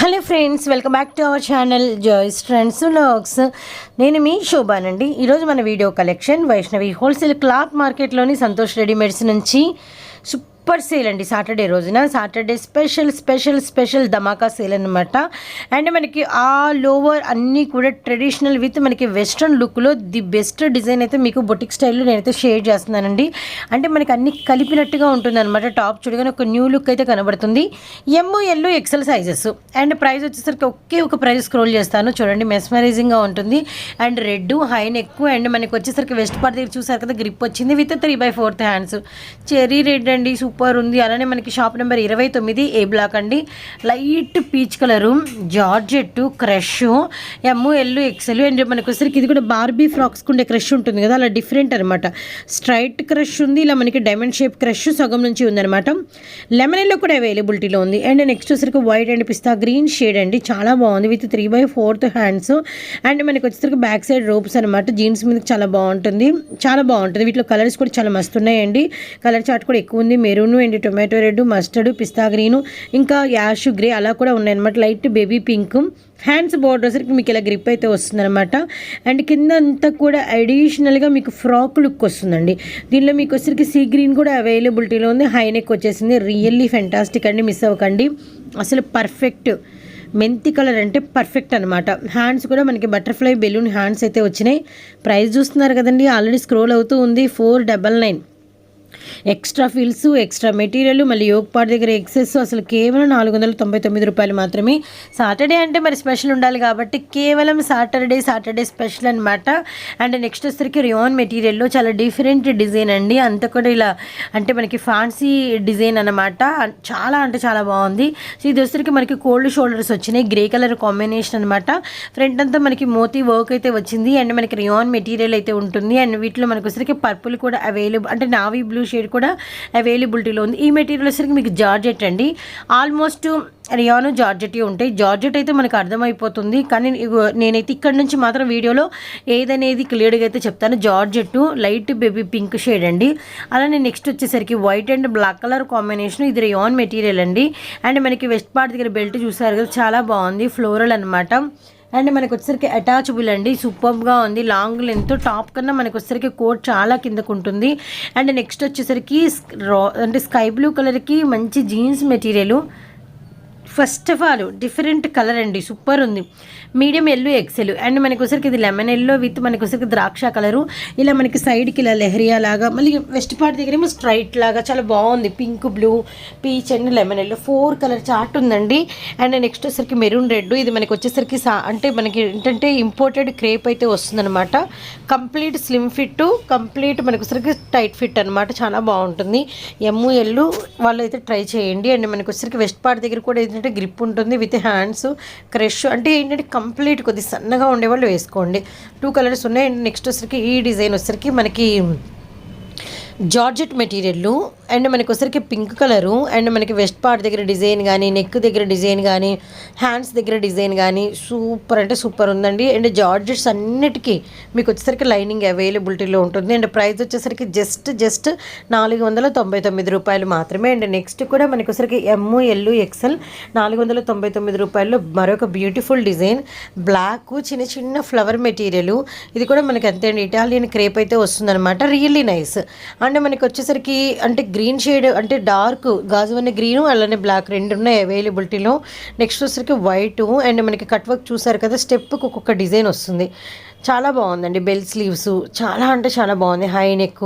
Hello friends welcome back to our channel Joy's friends vlogs నేను మీ శోభానండి. ఈరోజు మన video collection Vaishnavi wholesale cloth మార్కెట్లోని Santosh readymades నుంచి సూపర్ సేల్ అండి సాటర్డే రోజున. Saturday special special special dhamaka sale అనమాట అండ్ మనకి ఆ లోవర్ అన్నీ కూడా ట్రెడిషనల్ విత్ మనకి వెస్ట్రన్ లుక్లో ది బెస్ట్ డిజైన్ అయితే మీకు బొటిక్ స్టైల్లో నేనైతే షేర్ చేస్తున్నానండి. అంటే మనకి అన్ని కలిపినట్టుగా ఉంటుంది అనమాట టాప్ చూడగానే ఒక న్యూ లుక్ అయితే కనబడుతుంది. M L XL sizes and price వచ్చేసరికి ఒకే ఒక ప్రైస్ స్క్రోల్ చేస్తాను. చూడండి మెస్మరైజింగ్గా ఉంటుంది. And red high neck and మనకి వచ్చేసరికి వెస్ట్ పార్ట్ దగ్గర చూసారు కదా గ్రిప్ వచ్చింది. With three by fourth hands cherry red అండి సూపర్ సూపర్ ఉంది. అలానే మనకి షాప్ నెంబర్ ఇరవై తొమ్మిది ఏ బ్లాక్ అండి. Light peach colour georgette crush. M L XL and మనకి వచ్చేసరికి ఇది కూడా బార్బీ ఫ్రాక్స్ ఉండే క్రష్ ఉంటుంది కదా అలా డిఫరెంట్ అనమాట స్ట్రైట్ క్రష్ ఉంది ఇలా మనకి డైమండ్ షేప్ క్రష్ సగం నుంచి ఉందనమాట లెమన్ ఎల్లో కూడా అవైలబిలిటీలో ఉంది. అండ్ నెక్స్ట్ వచ్చేసరికి white and pista green shade అండి. చాలా బాగుంది with three by fourth hands. And మనకి వచ్చేసరికి బ్యాక్ సైడ్ రోప్స్ అనమాట జీన్స్ మీద చాలా బాగుంటుంది. చాలా బాగుంటుంది. వీటిలో కలర్స్ కూడా చాలా మస్తు ఉన్నాయండి. కలర్ చార్ట్ కూడా ఎక్కువ ఉంది. Maroon and tomato red mustard pista green ఇంకా యాష్ గ్రే అలా కూడా ఉన్నాయన్నమాట. Light baby pink. హ్యాండ్స్ బోర్డర్స్కి మీకు ఇలా గ్రిప్ అయితే వస్తుందన్నమాట. అండ్ కింద అంతా కూడా అడిషనల్గా మీకు ఫ్రాక్ లుక్ వస్తుందండి. దీనిలో మీకు వచ్చరికి సీ గ్రీన్ కూడా అవైలబిలిటీలో ఉంది. హై నెక్ వచ్చేసింది. రియల్లీ ఫెంటాస్టిక్ అండి. మిస్ అవ్వకండి. అసలు పర్ఫెక్ట్ మెంతి కలర్ అంటే పర్ఫెక్ట్ అనమాట హ్యాండ్స్ కూడా మనకి బటర్ఫ్లై బెలూన్ హ్యాండ్స్ అయితే వచ్చినాయి. ప్రైస్ చూస్తున్నారు కదండి. ఆల్రెడీ స్క్రోల్ అవుతూ ఉంది. Four double nine. Extra frills extra material మళ్ళీ యోగపాట్ దగ్గర ఎక్సెస్ అసలు కేవలం నాలుగు వందల తొంభై తొమ్మిది రూపాయలు మాత్రమే. సాటర్డే అంటే మరి స్పెషల్ ఉండాలి కాబట్టి కేవలం సాటర్డే సాటర్డే స్పెషల్ అనమాట అండ్ నెక్స్ట్ వచ్చరికి రియాన్ మెటీరియల్లో చాలా డిఫరెంట్ డిజైన్ అండి. అంత కూడా ఇలా అంటే మనకి ఫ్యాన్సీ డిజైన్ అనమాట చాలా అంటే చాలా బాగుంది. సో ఇది వచ్చరికి మనకి కోల్డ్ షోల్డర్స్ వచ్చినాయి. గ్రే కలర్ కాంబినేషన్ అనమాట ఫ్రంట్ అంతా మనకి మోతీ వర్క్ అయితే వచ్చింది. అండ్ మనకి రియాన్ మెటీరియల్ అయితే ఉంటుంది. అండ్ వీటిలో మనకు వచ్చరికి పర్పుల్ కూడా అవైలబుల్ అంటే నావీ బ్లూ షేడ్ కూడా అవైలబిలిటీలో ఉంది. ఈ మెటీరియల్ వచ్చరికి మీకు జార్జెట్ అండి. ఆల్మోస్ట్ రియాను జార్జెట్ ఉంటాయి. జార్జెట్ అయితే మనకు అర్థమైపోతుంది. కానీ నేనైతే ఇక్కడ నుంచి మాత్రం వీడియోలో ఏదనేది క్లియర్గా అయితే చెప్తాను. Georgette light baby pink shade అండి. అలానే నెక్స్ట్ వచ్చేసరికి white and black colour combination ఇది రియాన్ మెటీరియల్ అండి. అండ్ మనకి వెస్ట్ పార్ట్ దగ్గర బెల్ట్ చూసారు కదా చాలా బాగుంది. ఫ్లోరల్ అనమాట అండ్ మనకు వచ్చేసరికి అటాచబుల్ అండి. సూపర్గా ఉంది. లాంగ్ లెంత్ టాప్ కన్నా మనకు వచ్చేసరికి కోట్ చాలా కిందకు ఉంటుంది అండ్ నెక్స్ట్ వచ్చేసరికి అంటే స్కై బ్లూ కలర్కి మంచి jeans material. First of all different colour అండి. సూపర్ ఉంది. Medium L XL. అండ్ మనకు వచ్చరికి ఇది లెమన్ ఎల్లో విత్ మనకు వచ్చరికి ద్రాక్ష కలరు. ఇలా మనకి సైడ్కి ఇలా లెహరియా లాగా మళ్ళీ వెస్ట్ పార్ట్ దగ్గర ఏమో స్ట్రైట్ లాగా చాలా బాగుంది. Pink blue peach and lemon yellow. Four colour chart ఉందండి. అండ్ నెక్స్ట్ వచ్చేసరికి మెరూన్ రెడ్. ఇది మనకి వచ్చేసరికి సా అంటే మనకి ఏంటంటే ఇంపోర్టెడ్ క్రేప్ అయితే వస్తుందన్నమాట. కంప్లీట్ స్లిమ్ ఫిట్ కంప్లీట్ మనకు వచ్చరికి టైట్ ఫిట్ అనమాట చాలా బాగుంటుంది. ఎమ్ము ఎల్లు వాళ్ళు అయితే ట్రై చేయండి. అండ్ మనకు వచ్చరికి వెస్ట్ పార్ట్ దగ్గర కూడా ఏంటంటే గ్రిప్ ఉంటుంది. విత్ హ్యాండ్స్ క్రష్ అంటే ఏంటంటే కంప్లీట్ కొద్ది సన్నగా ఉండేవాళ్ళు వేసుకోండి. టూ కలర్స్ ఉన్నాయి. నెక్స్ట్ వచ్చరికి ఈ డిజైన్ వచ్చరికి మనకి జార్జెట్ మెటీరియల్ అండ్ మనకి వచ్చరికి పింక్ కలరు అండ్ మనకి వెస్ట్ పార్ట్ దగ్గర డిజైన్ కానీ నెక్ దగ్గర డిజైన్ కానీ హ్యాండ్స్ దగ్గర డిజైన్ కానీ సూపర్ అంటే సూపర్ ఉందండి. అండ్ జార్జెట్స్ అన్నిటికీ మీకు వచ్చేసరికి లైనింగ్ అవైలబిలిటీలో ఉంటుంది. అండ్ ప్రైస్ వచ్చేసరికి జస్ట్ జస్ట్ నాలుగు వందల తొంభై తొమ్మిది రూపాయలు మాత్రమే. అండ్ నెక్స్ట్ కూడా మనకి వచ్చరికి ఎమ్ ఎల్ ఎక్సెల్ నాలుగు వందల తొంభై తొమ్మిది రూపాయల్లో మరొక బ్యూటిఫుల్ డిజైన్. బ్లాక్ చిన్న చిన్న ఫ్లవర్ మెటీరియల్. ఇది కూడా మనకి అంతే అండి. ఇటాలియన్ క్రేప్ అయితే వస్తుందన్నమాట. Really nice. అండ్ మనకి వచ్చేసరికి అంటే గ్రీన్ షేడ్ అంటే డార్క్ గాజు అనే గ్రీను అలానే బ్లాక్ రెండు ఉన్నాయి అవైలబిలిటీలో. నెక్స్ట్ వచ్చేసరికి వైట్ అండ్ మనకి కట్ వర్క్ చూసారు కదా స్టెప్కి ఒక్కొక్క డిజైన్ వస్తుంది. చాలా బాగుందండి. బెల్ స్లీవ్స్ చాలా అంటే చాలా బాగుంది high neck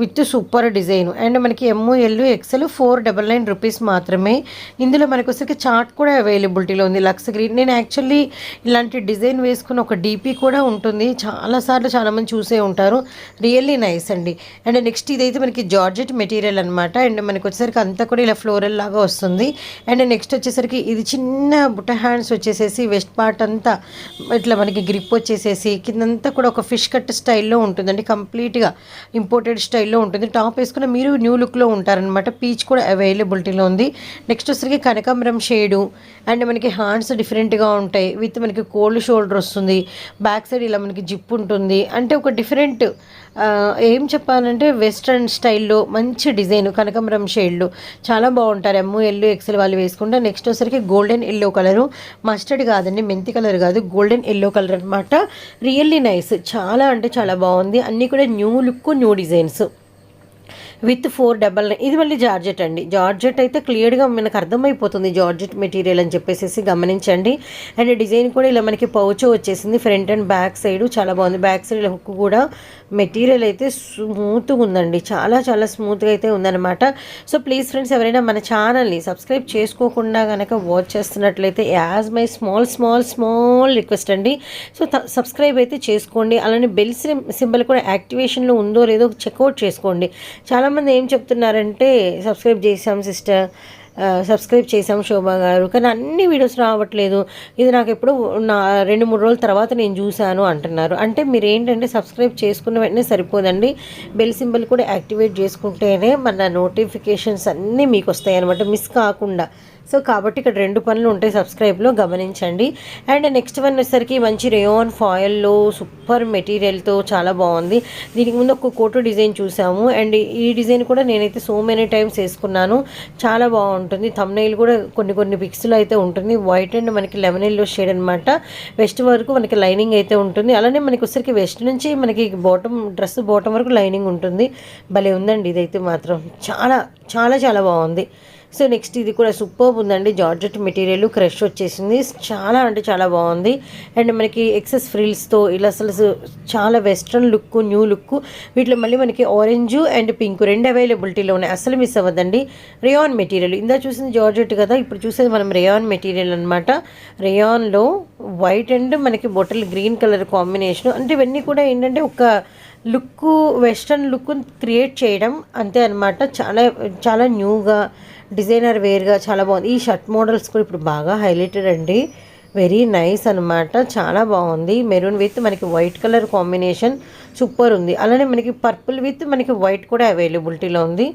with super design and మనకి M L XL four double nine rupees మాత్రమే. ఇందులో మనకు వచ్చరికి చార్ట్ కూడా అవైలబిలిటీలో ఉంది. లక్స్ గ్రీన్ నేను యాక్చువల్లీ ఇలాంటి డిజైన్ వేసుకున్న ఒక డీపీ కూడా ఉంటుంది. చాలాసార్లు చాలామంది చూసే ఉంటారు. రియల్లీ నైస్ అండి. అండ్ నెక్స్ట్ ఇదైతే మనకి జార్జెట్ మెటీరియల్ అనమాట అండ్ మనకి వచ్చేసరికి అంతా కూడా ఇలా ఫ్లోరల్ లాగా వస్తుంది. అండ్ నెక్స్ట్ వచ్చేసరికి ఇది చిన్న బుట్ట హ్యాండ్స్ వచ్చేసేసి వెస్ట్ పార్ట్ అంతా ఇట్లా మనకి గ్రిప్ వచ్చేసేసి కిందంతా కూడా ఒక ఫిష్ కట్ స్టైల్లో ఉంటుందండి. కంప్లీట్గా ఇంపోర్టెడ్ స్టైల్లో ఉంటుంది. టాప్ వేసుకున్న మీరు న్యూ లుక్లో ఉంటారనమాట పీచ్ కూడా అవైలబిలిటీలో ఉంది. నెక్స్ట్ వచ్చరికి కనకాంబరం షేడు అండ్ మనకి హ్యాండ్స్ డిఫరెంట్గా ఉంటాయి. విత్ మనకి కోల్డ్ షోల్డర్ వస్తుంది. బ్యాక్ సైడ్ ఇలా మనకి జిప్ ఉంటుంది. అంటే ఒక డిఫరెంట్ ఏం చెప్పాలంటే వెస్ట్రన్ స్టైల్లో మంచి డిజైన్ కనకమరం షేడ్లు చాలా బాగుంటారు. ఎమ్ము ఎల్లో ఎక్సెల్ వాళ్ళు వేసుకుంటే నెక్స్ట్ వచ్చేసరికి గోల్డెన్ ఎల్లో కలరు. మస్టర్డ్ కాదండి మెంతి కలర్ కాదు గోల్డెన్ ఎల్లో కలర్ అనమాట రియల్లీ నైస్ చాలా అంటే చాలా బాగుంది. అన్నీ కూడా new look new designs. With four double nine. ఇది మళ్ళీ జార్జెట్ అండి. జార్జెట్ అయితే క్లియర్గా మనకు అర్థమైపోతుంది జార్జెట్ మెటీరియల్ అని చెప్పేసి గమనించండి. అండ్ డిజైన్ కూడా ఇలా మనకి పౌచ్ వచ్చేసింది. ఫ్రంట్ అండ్ బ్యాక్ సైడ్ చాలా బాగుంది. బ్యాక్ సైడ్ హుక్ కూడా మెటీరియల్ అయితే స్మూత్గా ఉందండి. చాలా చాలా స్మూత్గా అయితే ఉందన్నమాట. సో ప్లీజ్ ఫ్రెండ్స్ ఎవరైనా మన ఛానల్ని సబ్స్క్రైబ్ చేసుకోకుండా కనుక వాచ్ చేస్తున్నట్లయితే as my small small small request అండి. సో సబ్స్క్రైబ్ అయితే చేసుకోండి. అలానే బెల్ సింబల్ కూడా యాక్టివేషన్లో ఉందో లేదో చెక్అవుట్ చేసుకోండి. చాలా చాలామంది ఏం చెప్తున్నారంటే సబ్స్క్రైబ్ చేసాం సిస్టర్. సబ్స్క్రైబ్ చేసాం శోభా గారు. కానీ అన్ని వీడియోస్ రావట్లేదు. ఇది నాకు ఎప్పుడు నా రెండు మూడు రోజుల తర్వాత నేను చూశాను అంటున్నారు. అంటే మీరు ఏంటంటే సబ్స్క్రైబ్ చేసుకున్న వెంటనే సరిపోదండి. బెల్ సింబల్ కూడా యాక్టివేట్ చేసుకుంటేనే మన నోటిఫికేషన్స్ అన్నీ మీకు వస్తాయి అనమాట మిస్ కాకుండా. సో కాబట్టి ఇక్కడ రెండు పనులు ఉంటాయి సబ్స్క్రైబ్లో గమనించండి. అండ్ నెక్స్ట్ వన్ వచ్చేసరికి మంచి రేయోన్ ఫాయిల్లో సూపర్ మెటీరియల్తో చాలా బాగుంది. దీనికి ముందు ఒక కోటు డిజైన్ చూసాము. అండ్ ఈ డిజైన్ కూడా నేనైతే సో మెనీ టైమ్స్ వేసుకున్నాను. చాలా బాగుంటుంది. తమ్నైల్ కూడా కొన్ని కొన్ని పిక్స్లో అయితే ఉంటుంది. వైట్ అండ్ మనకి లెమన్ ఎల్లో షేడ్ అనమాట వెస్ట్ వరకు మనకి లైనింగ్ అయితే ఉంటుంది. అలానే మనకి వచ్చరికి వెస్ట్ నుంచి మనకి బాటమ్ డ్రెస్ బాటమ్ వరకు లైనింగ్ ఉంటుంది. భలే ఉందండి. ఇదైతే మాత్రం చాలా చాలా చాలా బాగుంది. సో నెక్స్ట్ ఇది కూడా సూపర్ ఉందండి. జార్జెట్ మెటీరియల్ క్రష్ వచ్చేసింది. చాలా అంటే చాలా బాగుంది. అండ్ మనకి ఎక్సెస్ ఫ్రిల్స్తో ఇలా అసలు చాలా వెస్ట్రన్ లుక్ న్యూ లుక్ వీటిలో మళ్ళీ మనకి ఆరెంజ్ అండ్ పింక్ రెండు అవైలబిలిటీలో ఉన్నాయి. అసలు మిస్ అవ్వదండి. రేయాన్ మెటీరియల్ ఇందా చూసింది జార్జెట్ కదా? ఇప్పుడు చూసేది మనం రేయాన్ మెటీరియల్ అనమాట రేయాన్లో వైట్ అండ్ మనకి బొటల్ గ్రీన్ కలర్ కాంబినేషన్ అంటే ఇవన్నీ కూడా ఏంటంటే ఒక లుక్ వెస్ట్రన్ లుక్ క్రియేట్ చేయడం అంతే అనమాట చాలా చాలా న్యూగా డిజైనర్ వేర్గా చాలా బాగుంది. ఈ షర్ట్ మోడల్స్ కూడా ఇప్పుడు బాగా హైలైటెడ్ అండి. వెరీ నైస్ అనమాట చాలా బాగుంది. మెరూన్ విత్ మనకి వైట్ కలర్ కాంబినేషన్ సూపర్ ఉంది. అలానే మనకి పర్పుల్ విత్ మనకి వైట్ కూడా అవైలబిలిటీలో ఉంది.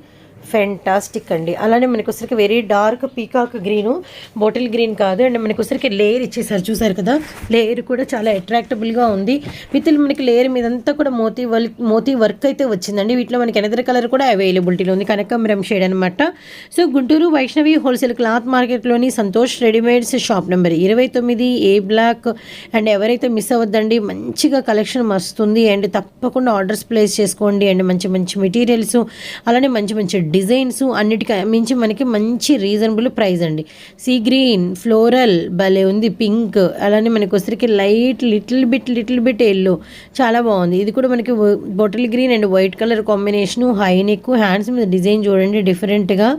ఫెంటాస్టిక్ అండి. అలానే మనకు వచ్చరికి very dark peacock green bottle green కాదు. అండ్ మనకు వచ్చరికి లేయర్ ఇచ్చేసారు. చూసారు కదా? లేయర్ కూడా చాలా అట్రాక్టబుల్గా ఉంది. విత్ మనకి లేయర్ మీదంతా కూడా మోతీ వర్క్ మోతీ వర్క్ అయితే వచ్చిందండి. వీటిలో మనకి ఎనదర్ కలర్ కూడా అవైలబిలిటీలో ఉంది. కనకమరం షేడ్ అనమాట so Guntur Vaishnavi wholesale cloth మార్కెట్లోని Santosh readymades shop number ఇరవై తొమ్మిది ఏ బ్లాక్ అండ్ ఎవరైతే మిస్ అవ్వద్దండి మంచిగా కలెక్షన్ వస్తుంది అండ్ తప్పకుండా ఆర్డర్స్ ప్లేస్ చేసుకోండి. అండ్ మంచి మంచి మెటీరియల్స్ అలానే మంచి మంచి డిజైన్స్ అన్నిటికీ మించి మనకి మంచి రీజనబుల్ ప్రైస్ అండి. సీ గ్రీన్ ఫ్లోరల్ భలే ఉంది పింక్ అలానే మనకి వచ్చరికి light little bit little bit yellow చాలా బాగుంది. ఇది కూడా మనకి bottle green and white colour combination high neck hands మీద డిజైన్ చూడండి డిఫరెంట్గా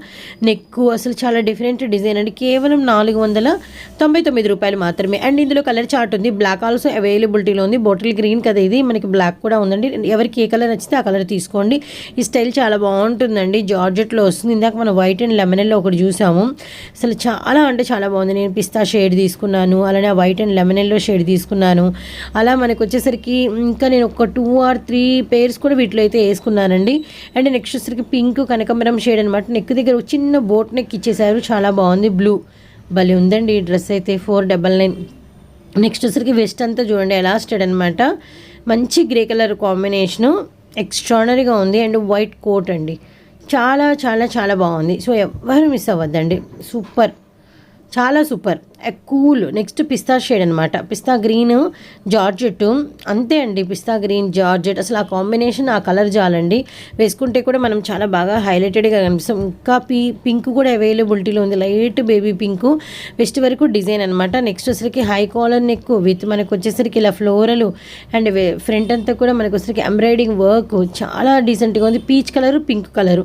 నెక్ అసలు చాలా డిఫరెంట్ డిజైన్ అండి. కేవలం నాలుగు వందల తొంభై తొమ్మిది రూపాయలు మాత్రమే. అండ్ ఇందులో కలర్ చార్ట్ ఉంది. బ్లాక్ ఆల్సో అవైలబిలిటీలో ఉంది. బాటిల్ గ్రీన్ కదా ఇది. మనకి బ్లాక్ కూడా ఉందండి. ఎవరికి ఏ కలర్ నచ్చితే ఆ కలర్ తీసుకోండి. ఈ స్టైల్ చాలా బాగుంటుందండి. జార్జెట్లో వస్తుంది. ఇందాక మనం వైట్ అండ్ లెమనెల్లో ఒకటి చూసాము. అసలు చాలా అంటే చాలా బాగుంది. నేను పిస్తా షేడ్ తీసుకున్నాను. అలానే వైట్ అండ్ లెమనెల్లో షేడ్ తీసుకున్నాను. అలా మనకు వచ్చేసరికి ఇంకా నేను ఒక టూ ఆర్ త్రీ పేర్స్ కూడా వీటిలో అయితే వేసుకున్నానండి. అండ్ నెక్స్ట్ వచ్చేసరికి పింక్ కనకమరం షేడ్ అనమాట నెక్ దగ్గర ఒక చిన్న బోట్ నెక్ ఇచ్చేసారు చాలా బాగుంది. బ్లూ. భలే ఉందండి ఈ డ్రెస్ అయితే. Four double nine. నెక్స్ట్ వచ్చరికి వెస్ట్ అంతా చూడండి. ఎలాస్టెడ్ అనమాట మంచి గ్రే కలర్ కాంబినేషను. ఎక్స్ట్రానరీగా ఉంది. అండ్ వైట్ కోట్ అండి. చాలా చాలా చాలా బాగుంది. సో ఎవరు మిస్ అవ్వద్దండి. సూపర్. చాలా సూపర్. కూల్. నెక్స్ట్ పిస్తా షేడ్ అనమాట పిస్తా గ్రీన్ జార్జెట్ అంతే అండి పిస్తా గ్రీన్ జార్జెట్. అసలు ఆ కాంబినేషన్ ఆ కలర్ చాలండి. వేసుకుంటే కూడా మనం చాలా బాగా హైలైటెడ్గా కనిపిస్తాం. ఇంకా పీ పింక్ కూడా అవైలబిలిటీలో ఉంది. Light baby pink. వెస్ట్ వరకు డిజైన్ అనమాట నెక్స్ట్ వచ్చరికి హై కాలర్ నెక్ విత్ మనకు వచ్చేసరికి ఇలా ఫ్లోరల్ అండ్ ఫ్రంట్ అంతా కూడా మనకు వచ్చరికి ఎంబ్రాయిడింగ్ వర్క్. చాలా డీసెంట్గా ఉంది. Peach colour pink colour.